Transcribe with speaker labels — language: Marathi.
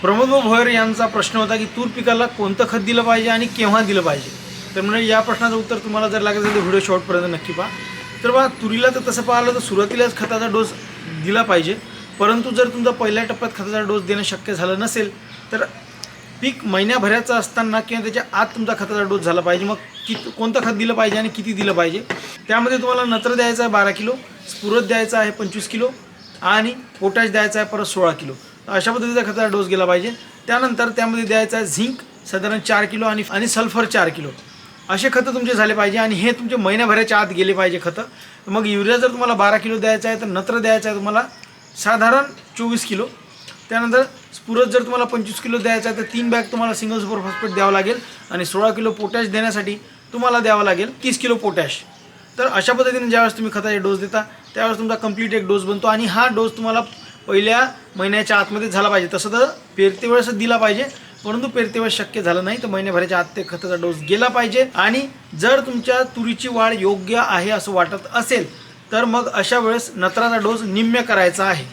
Speaker 1: प्रमोद भोयर यांचा प्रश्न होता की तूर पिकाला कोणतं खत दिलं पाहिजे आणि केव्हा दिलं पाहिजे? तर म्हणजे या प्रश्नाचं उत्तर तुम्हाला जर लागेल असेल तर व्हिडिओ शॉर्टपर्यंत नक्की पहा. तर बा तुरीला तर तसं पाहिलं तर सुरुवातीलाच खताचा डोस दिला पाहिजे. परंतु जर तुमचा पहिल्या टप्प्यात खताचा डोस देणं शक्य झालं नसेल तर पीक महिन्याभराचं असताना किंवा त्याच्या आत तुमचा खताचा डोस झाला पाहिजे. मग किती कोणतं खत दिलं पाहिजे आणि किती दिलं पाहिजे? त्यामध्ये तुम्हाला नत्र द्यायचं आहे बारा किलो स्फुरत द्यायचा आहे पंचवीस किलो आणि पोटॅश द्यायचा आहे परत सोळा किलो. अशा पद्धतीचा खताचा डोस गेला पाहिजे. त्यानंतर त्यामध्ये द्यायचा आहे झिंक साधारण चार किलो आणि आणि सल्फर चार किलो. असे खतं तुमचे झाले पाहिजे आणि हे तुमचे महिन्याभराच्या आत गेले पाहिजे खतं. मग युरिया जर तुम्हाला बारा किलो द्यायचा आहे तर नत्र द्यायचं आहे तुम्हाला साधारण चोवीस किलो. त्यानंतर स्पुरत जर तुम्हाला पंचवीस किलो द्यायचा आहे तर तीन बॅग तुम्हाला सिंगल सुपर फॉस्फेट द्यावं लागेल आणि सोळा किलो पोटॅश देण्यासाठी तुम्हाला द्यावं लागेल तीस किलो पोटॅश. तर अशा पद्धतीने ज्यावेळेस तुम्ही खताचे डोस देता त्यावेळेस तुमचा कंप्लीट एक डोस बनतो आणि हा डोस तुम्हाला पहिल्या महिन्याच्या आतमध्ये झाला पाहिजे. तसं तर पेरतेवेळेस दिला पाहिजे परंतु पेरतेवेळेस शक्य झालं नाही. तर महिन्याभराच्या आत ते खताचा डोस गेला पाहिजे. आणि जर तुमच्या तुरीची वाढ योग्य आहे असं वाटत असेल तर मग अशा वेळेस नत्राचा डोस निम्म्य करायचा आहे.